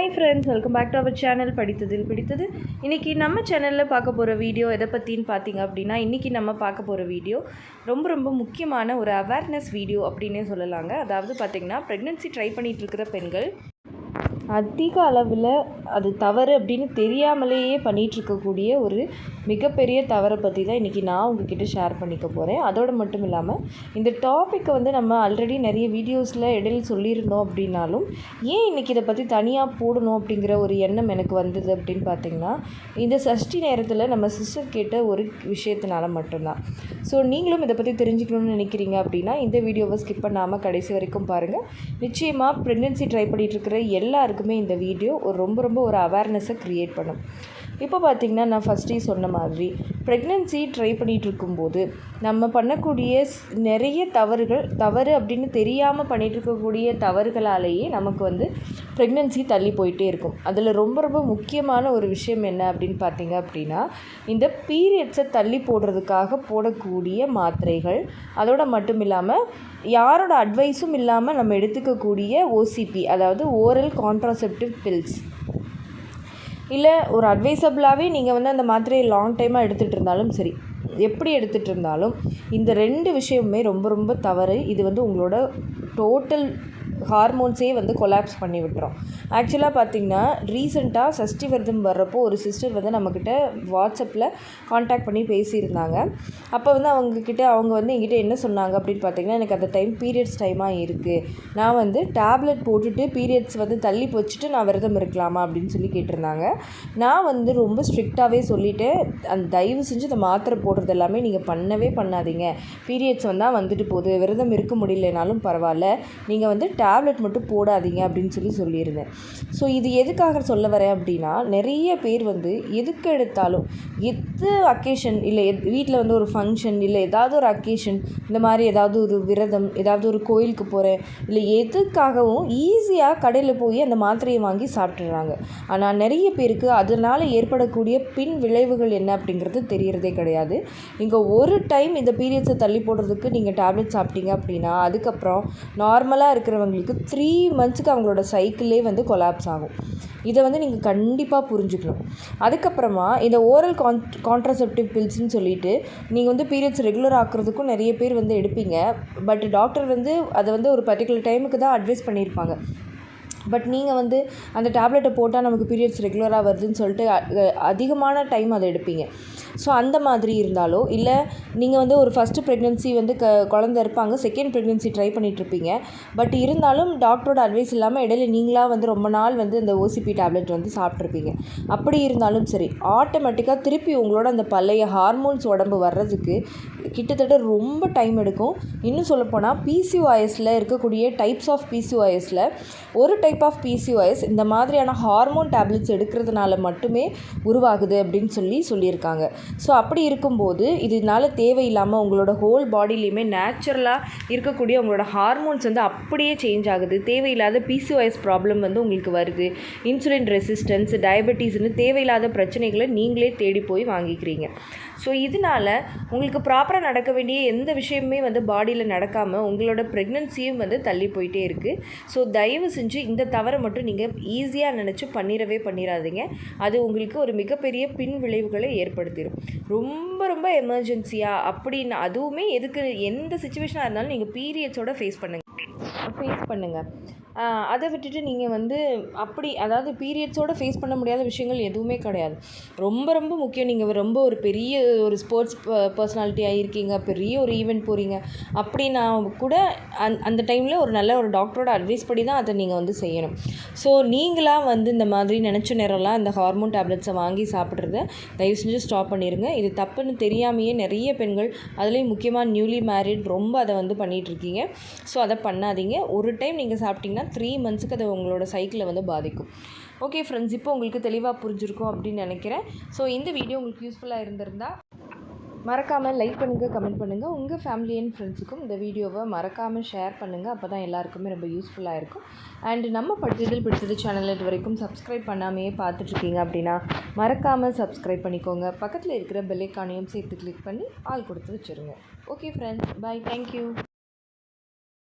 Hi friends welcome back to our channel படித்ததில் பிடித்தது இன்றைக்கி நம்ம சேனலில் பார்க்க போகிற வீடியோ எதை பற்றின்னு பார்த்தீங்க அப்படின்னா இன்றைக்கி நம்ம பார்க்க போகிற வீடியோ ரொம்ப ரொம்ப முக்கியமான ஒரு அவேர்னஸ் வீடியோ அப்படின்னே சொல்லலாங்க. அதாவது பார்த்திங்கன்னா ப்ரெக்னென்சி ட்ரை பண்ணிகிட்டு இருக்கிற பெண்கள் அதிக அளவில் அது தவறு அப்படின்னு தெரியாமலேயே பண்ணிகிட்ருக்கக்கூடிய ஒரு மிகப்பெரிய தவறை பற்றி தான் இன்றைக்கி நான் உங்ககிட்ட ஷேர் பண்ணிக்க போகிறேன் அதோடு மட்டும் இல்லாமல் இந்த டாப்பிக்கை வந்து நம்ம ஆல்ரெடி நிறைய வீடியோஸில் இடையில் சொல்லியிருந்தோம் அப்படின்னாலும் ஏன் இன்றைக்கி இதை பற்றி தனியாக போடணும் அப்படிங்கிற ஒரு எண்ணம் எனக்கு வந்தது அப்படின்னு பார்த்திங்கன்னா இந்த சஷ்டி நேரத்தில் நம்ம சிஸ்டர் கேட்ட ஒரு விஷயத்தினால மட்டும்தான். ஸோ நீங்களும் இதை பற்றி தெரிஞ்சுக்கணும்னு நினைக்கிறீங்க அப்படின்னா இந்த வீடியோவை ஸ்கிப் பண்ணாமல் கடைசி வரைக்கும் பாருங்கள் நிச்சயமாக ப்ரெக்னென்சி ட்ரை பண்ணிகிட்ருக்கிற எல்லாருக்கும் எல்லாருக்குமே இந்த வீடியோ ஒரு ரொம்ப ரொம்ப ஒரு அவேர்னஸை க்ரியேட் பண்ணும். இப்போ பார்த்திங்கன்னா நான் ஃபஸ்ட்டே சொன்ன மாதிரி ப்ரெக்னென்சி ட்ரை பண்ணிகிட்ருக்கும்போது நம்ம பண்ணக்கூடிய நிறைய தவறுகள் தவறு அப்படின்னு தெரியாமல் பண்ணிகிட்ருக்கக்கூடிய தவறுகளாலேயே நமக்கு வந்து ப்ரெக்னென்சி தள்ளி போயிட்டே இருக்கும். அதில் ரொம்ப ரொம்ப முக்கியமான ஒரு விஷயம் என்ன அப்படின்னு பார்த்தீங்க அப்படின்னா இந்த பீரியட்ஸை தள்ளி போடுறதுக்காக போடக்கூடிய மாத்திரைகள் அதோட மட்டும் இல்லாமல் யாரோட அட்வைஸும் இல்லாமல் நம்ம எடுத்துக்கக்கூடிய ஓசிபி அதாவது ஓரல் கான்ட்ராசெப்டிவ் பில்ஸ் இல்லை ஒரு அட்வைசபிளாகவே நீங்கள் வந்து அந்த மாத்திரையை லாங் டைமாக எடுத்துகிட்டு இருந்தாலும் சரி. எப்படி எடுத்துகிட்டு இருந்தாலும் இந்த ரெண்டு விஷயமுமே ரொம்ப ரொம்ப தவறு. இது வந்து உங்களோட டோட்டல் ஹார்மோன்ஸே வந்து கொலாப்ஸ் பண்ணி விட்டுரும். ஆக்சுவலாக பார்த்திங்கன்னா ரீசெண்டாக சஷ்டி விரதம் வர்றப்போ ஒரு சிஸ்டர் வந்து நம்மக்கிட்ட வாட்ஸ்அப்பில் காண்டாக்ட் பண்ணி பேசியிருந்தாங்க. அப்போ வந்து அவங்கக்கிட்ட அவங்க வந்து எங்கிட்ட என்ன சொன்னாங்க அப்படின்னு பார்த்தீங்கன்னா எனக்கு அந்த டைம் பீரியட்ஸ் டைமாக இருக்குது நான் வந்து டேப்லெட் போட்டுட்டு பீரியட்ஸ் வந்து தள்ளி போச்சுட்டு நான் விரதம் இருக்கலாமா அப்படின்னு சொல்லி கேட்டிருந்தாங்க. நான் வந்து ரொம்ப ஸ்ட்ரிக்டாகவே சொல்லிவிட்டு அந்த தயவு செஞ்சு இந்த மாத்திரை போடுறது எல்லாமே நீங்கள் பண்ணவே பண்ணாதீங்க. பீரியட்ஸ் வந்தால் வந்துட்டு போகுது விரதம் இருக்க முடியலனாலும் பரவாயில்ல. நீங்கள் வந்து டேப்லெட் மட்டும் போடாதீங்க அப்படின்னு சொல்லி சொல்லியிருந்தேன். ஸோ இது எதுக்காக சொல்ல வரேன் அப்படின்னா நிறைய பேர் வந்து எதுக்கு எடுத்தாலும் எது அக்கேஷன் இல்லை எத் வீட்டில் வந்து ஒரு ஃபங்க்ஷன் இல்லை ஏதாவது ஒரு அக்கேஷன் இந்த மாதிரி ஏதாவது ஒரு விரதம் ஏதாவது ஒரு கோயிலுக்கு போகிறேன் இல்லை எதுக்காகவும் ஈஸியாக கடையில் போய் அந்த மாத்திரையை வாங்கி சாப்பிட்றாங்க ஆனால் நிறைய பேருக்கு அதனால் ஏற்படக்கூடிய பின் விளைவுகள் என்ன அப்படிங்கிறது தெரியறதே கிடையாது. இங்கே ஒரு டைம் இந்த பீரியட்ஸை தள்ளி போடுறதுக்கு நீங்கள் டேப்லெட் சாப்பிட்டீங்க அப்படின்னா அதுக்கப்புறம் நார்மலாக உங்களுக்கு த்ரீ மந்த்ஸுக்கு அவங்களோட சைக்கிளே வந்து கொலாப்ஸ் ஆகும். இதை வந்து நீங்கள் கண்டிப்பாக புரிஞ்சுக்கணும். அதுக்கப்புறமா இந்த ஓரல் கான் கான்ட்ராசெப்டிவ் பில்ஸ்ன்னு சொல்லிட்டு நீங்கள் வந்து பீரியட்ஸ் ரெகுலர் ஆக்குறதுக்கும் நிறைய பேர் வந்து எடுப்பீங்க. பட் டாக்டர் வந்து அதை வந்து ஒரு பர்டிகுலர் டைமுக்கு தான் அட்வைஸ் பண்ணியிருப்பாங்க. பட் நீங்கள் வந்து அந்த டேப்லெட்டை போட்டால் நமக்கு பீரியட்ஸ் ரெகுலராக வருதுன்னு சொல்லிட்டு அதிகமான டைம் அதை எடுப்பீங்க. ஸோ அந்த மாதிரி இருந்தாலோ இல்லை நீங்கள் வந்து ஒரு ஃபஸ்ட்டு ப்ரெக்னென்சி வந்து க குழந்த இருப்பாங்க செகண்ட் ப்ரெக்னென்சி ட்ரை பண்ணிகிட்ருப்பீங்க பட் இருந்தாலும் டாக்டரோட அட்வைஸ் இல்லாமல் இடையில நீங்களாக வந்து ரொம்ப நாள் வந்து இந்த ஓசிபி டேப்லெட் வந்து சாப்பிட்ருப்பீங்க அப்படி இருந்தாலும் சரி ஆட்டோமேட்டிக்காக திருப்பி உங்களோட அந்த பழைய ஹார்மோன்ஸ் உடம்பு வர்றதுக்கு கிட்டத்தட்ட ரொம்ப டைம் எடுக்கும். இன்னும் சொல்லப்போனால் பிசிஓஎஸில் இருக்கக்கூடிய டைப்ஸ் ஆஃப் பிசிஓஎஸில் ஒரு டைப் ஆஃப் பிசிஓஎஸ் இந்த மாதிரியான ஹார்மோன் டேப்லெட்ஸ் எடுக்கிறதுனால மட்டுமே உருவாகுது அப்படின்னு சொல்லி சொல்லியிருக்காங்க. ஸோ அப்படி இருக்கும்போது இதனால் தேவையில்லாமல் உங்களோட ஹோல் பாடியிலையுமே நேச்சுரலாக இருக்கக்கூடிய உங்களோட ஹார்மோன்ஸ் வந்து அப்படியே சேஞ்ச் ஆகுது. தேவையில்லாத பிசிஓஎஸ் ப்ராப்ளம் வந்து உங்களுக்கு வருது. இன்சுலின் ரெசிஸ்டன்ஸ் டயபெட்டிஸ்னு தேவையில்லாத பிரச்சனைகளை நீங்களே தேடி போய் வாங்கிக்கிறீங்க. ஸோ இதனால் உங்களுக்கு ப்ராப்பராக நடக்க வேண்டிய எந்த விஷயமுமே வந்து பாடியில் நடக்காமல் உங்களோட ப்ரெக்னென்சியும் வந்து தள்ளி போயிட்டே இருக்குது ஸோ தயவு செஞ்சு இந்த தவறை மட்டும் நீங்கள் ஈஸியாக நினச்சி பண்ணிடவே பண்ணிடாதீங்க. அது உங்களுக்கு ஒரு மிகப்பெரிய பின் விளைவுகளை ஏற்படுத்திடும் ரொம்ப ரொம்ப எமர்ஜென்சியாக அப்படின்னு அதுவுமே எதுக்கு எந்த சுச்சுவேஷனாக இருந்தாலும் நீங்கள் பீரியட்ஸோட ஃபேஸ் பண்ணுங்கள் ஃபேஸ் பண்ணுங்கள் அதை விட்டுட்டு நீங்கள் வந்து அப்படி அதாவது பீரியட்ஸோடு ஃபேஸ் பண்ண முடியாத விஷயங்கள் எதுவுமே கிடையாது. ரொம்ப ரொம்ப முக்கியம். நீங்கள் ரொம்ப ஒரு பெரிய ஒரு ஸ்போர்ட்ஸ் பர்சனாலிட்டியாக இருக்கீங்க பெரிய ஒரு ஈவெண்ட் போகிறீங்க அப்படின்னா கூட அந் அந்த டைமில் ஒரு நல்ல ஒரு டாக்டரோட அட்வைஸ் படி தான் அதை நீங்கள் வந்து செய்யணும். ஸோ நீங்களாக வந்து இந்த மாதிரி நினச்ச நேரம்லாம் இந்த ஹார்மோன் டேப்லெட்ஸை வாங்கி சாப்பிட்றத தயவு செஞ்சு ஸ்டாப் பண்ணிடுங்க இது தப்புன்னு தெரியாமையே நிறைய பெண்கள் அதுலேயும் முக்கியமாக நியூலி மேரிட் ரொம்ப அதை வந்து பண்ணிகிட்ருக்கீங்க ஸோ அதை பண்ணாதீங்க. ஒரு டைம் நீங்கள் சாப்பிட்டிங்கன்னா த்ரீ மந்த்ஸுக்கு அது உங்களோட சைக்கிளை வந்து பாதிக்கும். ஓகே ஃப்ரெண்ட்ஸ் இப்போ உங்களுக்கு தெளிவாக புரிஞ்சிருக்கும் அப்படின்னு நினைக்கிறேன். ஸோ இந்த வீடியோ உங்களுக்கு யூஸ்ஃபுல்லாக இருந்திருந்தால் மறக்காமல் லைக் பண்ணுங்கள் கமெண்ட் பண்ணுங்கள் உங்கள் ஃபேமிலி அண்ட் ஃப்ரெண்ட்ஸுக்கும் இந்த வீடியோவை மறக்காமல் ஷேர் பண்ணுங்கள் அப்போ தான் எல்லாருக்குமே ரொம்ப யூஸ்ஃபுல்லாக இருக்கும். அண்ட் நம்ம படித்ததில் பிடிச்சது சேனல் இது வரைக்கும் சப்ஸ்கிரைப் பண்ணாமையே பார்த்துட்ருக்கீங்க அப்படின்னா மறக்காமல் சப்ஸ்கிரைப் பண்ணிக்கோங்க. பக்கத்தில் இருக்கிற பெல்லைக்கானையும் சேர்த்து கிளிக் பண்ணி ஆள் கொடுத்து வச்சுருங்க. Okay friends bye thank you